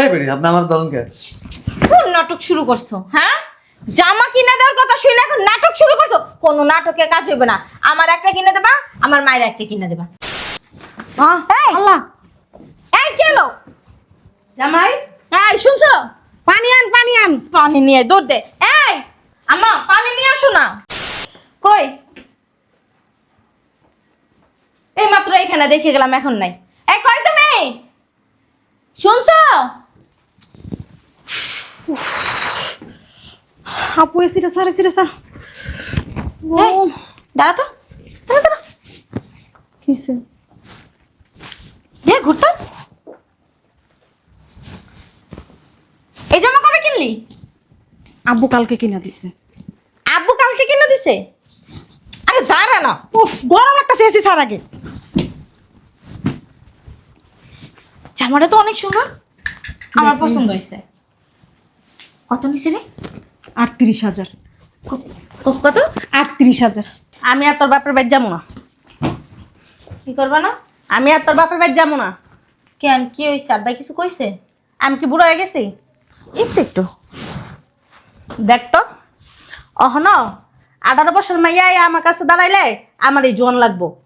এই বেরি আপনি আমার ধরন কে? কোন নাটক শুরু করছ হ্যাঁ? জামা কিনে দেওয়ার কথা শুনে এখন নাটক শুরু করছ? কোনো নাটকে কাজ হইবে না। আমার একটা কিনে দেবা আমার মায়ের একটা কিনে দেবা। আহ, এই! আল্লাহ। এই কেলো জামাই? এই শুনছো? পানি আন পানি আন। পানি নিয়ে দৌড় দে। এই আম্মা পানি নিয়ে আসো না। কই? এই মাত্র এখানে দেখে গেলাম এখন নাই। এই কই তুমি? শুনছো? দাঁড়া তো দাঁড়া দাঁড়া। কিসে দে ঘুরতাম এই জামা কবে কিনলি? আব্বু কালকে কিনা দিছে। আব্বু কালকে কিনে দিছে? আরে দাঁড়া না। উফ গরম লাগতেছে এসি স্যার আগে। জামাটা তো অনেক সুন্দর। আমার পছন্দ হয়েছে। কত নিছে রে? আটত্রিশ হাজার। কত- আটত্রিশ হাজার। আমি আর তোর বাপের বাড়ি যাব না। কি করবা না? আমি আর তোর বাপের বাড়ি যাব না। কেন? কি হয়েছে আব্বাই কিছু কইছে? আমি কি বুড়ো হয়ে গেছি? একটু একটু। দেখ তো। অহন আঠারো বছর মাইয়া আমার কাছে দাঁড়াইলে আমার এই জোয়ান লাগবো।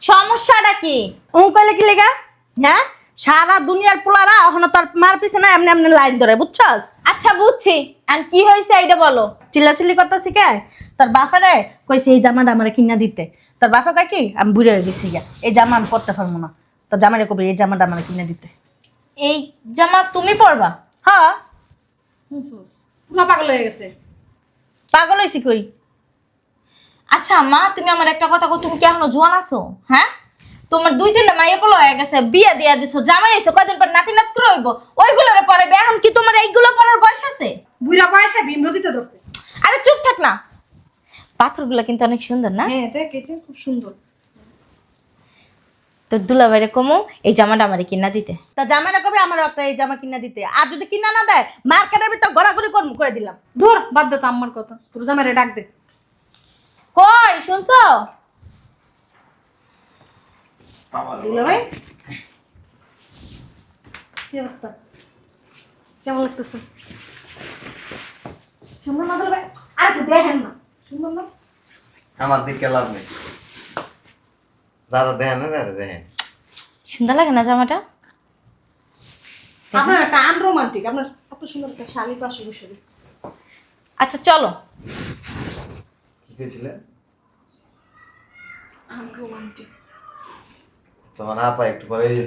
সমস্যাটা কি? ও কইলে কি লেগা? হ্যাঁ? সারা দুনিয়ার পোলারা অহন তার মার পিছনে এমনি এমনি লাইন ধরে বুঝছস? আচ্ছা বুঝছি। আর কি হয়েছে এইটা বলো? চিল্লাচিল্লি কথা শিখায় তোর বাপেরে কইছে এই জামাটা আমার কিনা দিতে। তোর বাপে কয় কি? আমি বুড়ে হয়ে গেছি গা এই জামা আমি পরতে পারব না। তোর জামারে কবে এই জামাটা আমার কিনে দিতে। এই জামা তুমি পরবা? হ্যাঁ। পুরো পাগল হয়ে গেছে। পাগল হয়েছি কই? আচ্ছা মা তুমি আমার একটা কথা কো তুমি কি এখনও জোয়ান আছো? হ্যাঁ? তোমার দুই তিনটা মাইয়া পোলা হয়ে গেছে বিয়া দিয়া দিছো জামাই আইছো কদিন পর নাতি নাত করে হইব ওইগুলোরে পরাইবে এখন কি তোমার এইগুলো পরার বয়স আছে? বুড়া বয়সে ভীমরতিতে ধরছে। আরে চুপ থাক না। পাথরগুলো কিন্তু অনেক সুন্দর না? হ্যাঁ দেখ এই খুব সুন্দর। তোর দুলাভাইরে কমো এই জামাটা আমারে কিনা দিতে। তা জামাইরা কবে আমার একটা এই জামা কিনা দিতে? আর যদি কিনা না দেয় মার্কেটের ভিতর ঘোরাঘুরি করব করে দিলাম। ধর বাদ দে তো আম্মার কথা। তোর জামাইরে ডাক দে। কই শুনছো? দুলা ভাই? কি অবস্থা? কেমন লাগতেছে? সুন্দর না দুলা ভাই? আর একটু দেখেন না। সুন্দর না? আমার দিকে লাভ নেই। যারা দেখেন না তারা দেখেন। সুন্দর লাগে না জামাটা? আপনার একটা আনরোমান্টিক আপনার কত সুন্দর একটা শালি পাশে বসে আচ্ছা চলো। কি আনরোমান্টিক তোমার আপা একটু পরে এই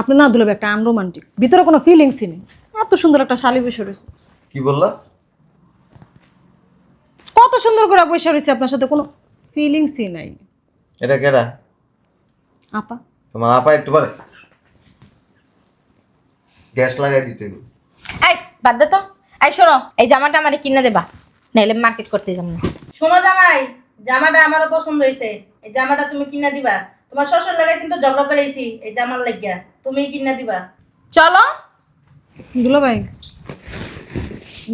আপনি না দুলাবে একটা আনরোমান্টিক ভিতরে কোনো ফিলিংসই নেই। এত সুন্দর একটা শালি বসে রয়েছে। কি বললা? কত সুন্দর করে বসে রয়েছে আপনার সাথে কোনো ফিলিংসই নাই। এটা কেডা? আপা। তোমার আপা একটু পরে। গ্যাস লাগাই দিতে এই বাদ দে তো। এই শোনো এই জামাটা আমারে কিনে দেবা। নাইলে মার্কেট করতে যাব না। শোনো জামাই জামাটা আমারও পছন্দ হয়েছে। এই জামাটা তুমি কিনা দিবা। তোমার শ্বশুর লাগে কিন্তু ঝগড়া করেছি এই জামার লাগিয়া। তুমি কিনা দিবা। চলো। দুলো ভাই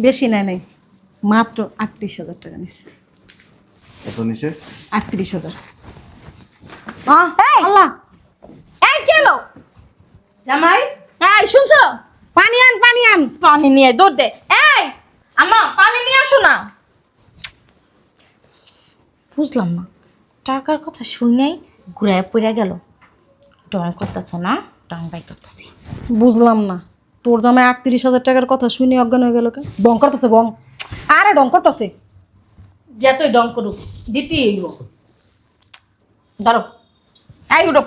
বেশি নেয় নাই। মাত্র আটত্রিশ হাজার টাকা নিচ্ছে কত নিচে আটত্রিশ হাজার। আহ, আল্লাহ। এই কেলো জামাই? এই শুনছো? পানি আন পানি আন। পানি নিয়ে দৌড় দে। এই আম্মা পানি নিয়ে আসো না। বুঝলাম না। টাকার কথা শুনেই ঘুরায় পড়ে গেল। ড্রয়িং করতেছ না? ড্রয়িং বাই করতেছি। বুঝলাম না। তোর জামাই আটত্রিশ হাজার টাকার কথা শুনে অজ্ঞান হয়ে গেল কে? বং করতেছে বং। আরে ডং করতেছে। যতই ডং করুক দিতেই হইব। ধরো এই উঠো।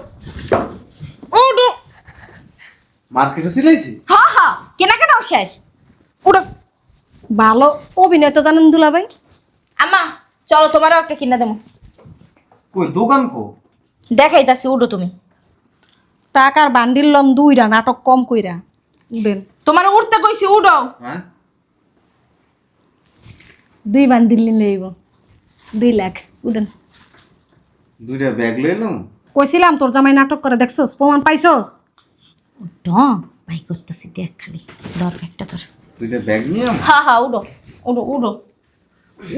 উঠো। মার্কেটে সিলাইছি হা হা। কেনাকাটাও শেষ। উঠো। ভালো অভিনয় তো জানেন দুলা ভাই আম্মা চলো তোমারও একটা কিনা দেবো। কই দোকান কো? দেখাইতাছি উঠো তুমি। টাকার বান্ডিল লন দুইরা নাটক কম কইরা। উঠেন। তোমার উঠতে কইছি উঠো। হ্যাঁ? দুই বান্ডিল নিলে এইব দুই লাখ উঠেন। দুইটা ব্যাগ লইলাম কইছিলাম তোর জামাই নাটক করে দেখছস? প্রমাণ পাইছস? ডং বাই করতেছি দেখ খালি। ধর একটা ধর। দুইটা ব্যাগ নিয়ে আম। হা হা উড়ো উড়ো উড়ো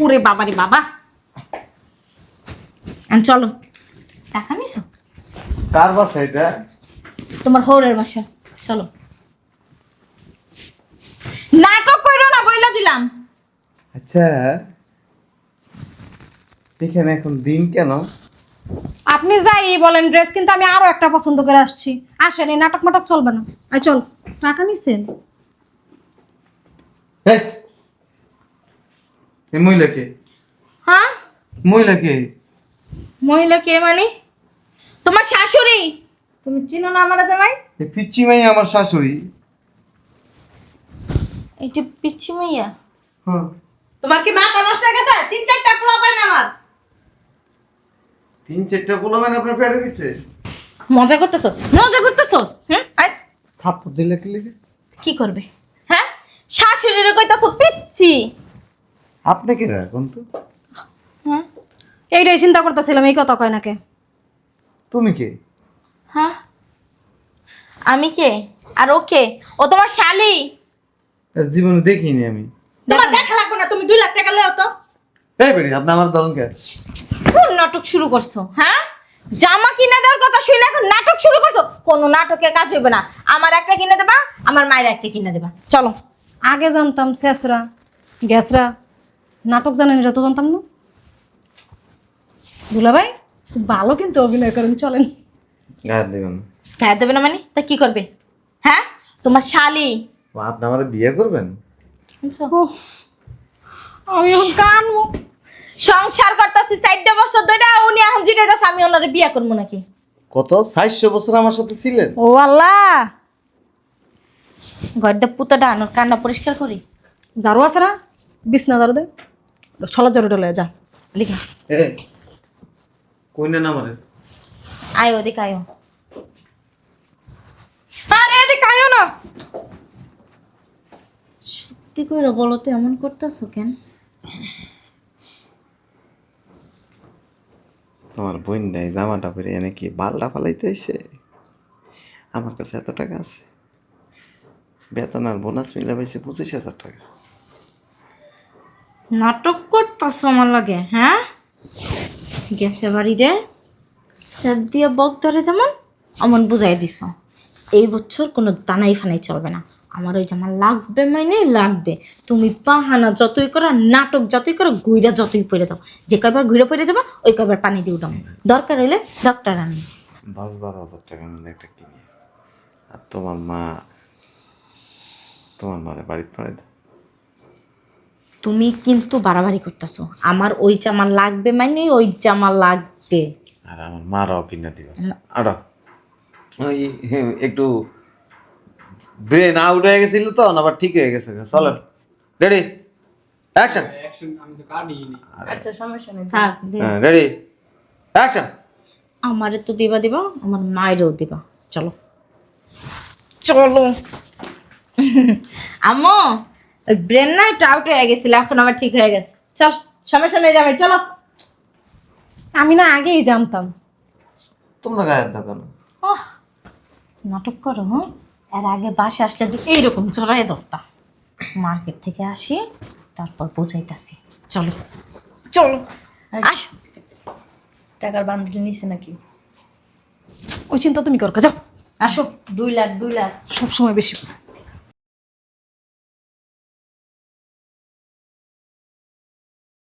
উড়ে বাবারে বাবা। আন চলো। টাকা নিছো? কার বাসা এটা? তোমার হৌরের বাসা। চলো। নাটক করো না বইলা দিলাম। আচ্ছা। এখানে এখন দিন কেন? আপনি যাই বলেন ড্রেস কিন্তু আমি আরও একটা পছন্দ করে আসছি। আসেন এই নাটক মাটক চলবে না। আই চল টাকা নিছেন? এই মহিলাকে। হ্যাঁ? মহিলাকে? মহিলা কে মানে? তোমার শাশুড়ি? তুমি চিনো না আমার জামাই? এই পিচ্ছি মাই আমার শাশুড়ি। এইটা পিচ্ছি মাইয়া? হ্যাঁ। তোমার কি মাথা নষ্ট হয়ে গেছে? তিন চারটা পোলা পাই না আমার? তিন চারটা বলো মানে আপনার পেটে দিতে মজা করতেছো? মজা করতেছো? হুম? আয়, থাপ্পড় দিলে কি লেগে কি করবে? হ্যাঁ? শাশুড়িরে কইতাছো পিচ্ছি আপনি কে এখন তো হ্যাঁ এইটাই চিন্তা করতেছিলাম এই কথা কয় নাকে তুমি কে? হ্যাঁ? আমি কে? আর ওকে ও তোমার শালি? এর জীবনে দেখিনি আমি। তোমার দেখা লাগবে না তুমি দুই লাখ টাকা লেও তো। এই বেরি আপনি আমার ধরন কে? কোন নাটক শুরু করছ হ্যাঁ? জামা কিনে দেওয়ার কথা শুনে এখন নাটক শুরু করছ? কোনো নাটকে কাজ হইবে না। আমার একটা কিনে দেবা আমার মায়ের একটা কিনে দেবা। চলো। আগে জানতাম শেষরা গ্যাসরা নাটক জানেন এটা তো জানতাম না। দুলা ভাই খুব ভালো কিন্তু অভিনয় করেন চলেন। গায়ে দেবেন হ্যাঁ দেবে না মানে? তা কি করবে? হ্যাঁ? তোমার শালি। আপনি আমার বিয়ে করবেন? আমি এখন কানবো। সংসার করতেছি চারটা বছর ধরে উনি এখন জিজ্ঞাসা আমি ওনারে বিয়ে করব নাকি? কত? চারশো বছর আমার সাথে ছিলেন? ও আল্লাহ। ঘরটা পুতোটা আনোর কান্না পরিষ্কার করি। ঝাড়ু আছে না? বিছনা ঝাড়ু দে। ছলা ঝাড়ুটা লয়ে যা। লিখা এ কই না আমারে? আয় ওদিকে আয়ো। আরে এদিকে আয়ো না। সত্যি করে বলো তো এমন করতেছো কেন? তোমার বোন দেয় জামাটা পরে এনে কি বালটা ফালাইতে আইছে? আমার কাছে এত টাকা আছে। বেতন আর বোনাস মিলে পাইছে পঁচিশ হাজার টাকা। নাটক করতেছো আমার লাগে হ্যাঁ? গেছে বাড়িতে স্যার দিয়ে বক ধরে যেমন, অমন বুঝাই দিছ এই বছর কোনো দানাই ফানাই চলবে না। আমার ওই জামা লাগবে মানে লাগবে। তুমি বাহানা যতই করো, নাটক যতই করো, গুইরা যতই পড়ে যাও। যে কয়বার ঘুরে পড়ে যাব, ওই কয়বার পানি দিয়ে উঠাম দরকার হলে ডক্টর আনি। টাকা একটা কিনি। আর তোমার মা, তোমার মারে বাড়িতে পড়ে দাও। তুমি কিন্তু বাড়াবাড়ি করতেছো। আমার ওই জামা লাগবে মানে ওই জামা লাগবে। আর আমার মারাও কিনে দিবে। না। আর। ওই একটু ব্রেন আউট হয়ে গেছিল তো না আবার ঠিক হয়ে গেছে। চলেন রেডি অ্যাকশন আচ্ছা সমস্যা নেই। দে। রেডি অ্যাকশন আমারে তো দিবা দিবা আমার মায়েরও দিবা। চলো। চলো। আম্মু! ব্রেন না একটু আউট হয়ে গেছিল এখন আবার ঠিক হয়ে গেছে। চল সমস্যা নেই জামাই চলো। আমি না আগেই জানতাম। তোমরা গায়ের ওহ, নাটক করো হ্যাঁ? এর আগে বাসে আসলে তো এইরকম চড়াই ধরতাম। মার্কেট থেকে আসি তারপর পৌঁছাইতাছি চলো চলো। আস। টাকার বান্ডিল নিছে নাকি? ওই চিন্তা তুমি কর যাও। আসো। দুই লাখ দুই লাখ। সবসময় বেশি বুঝে।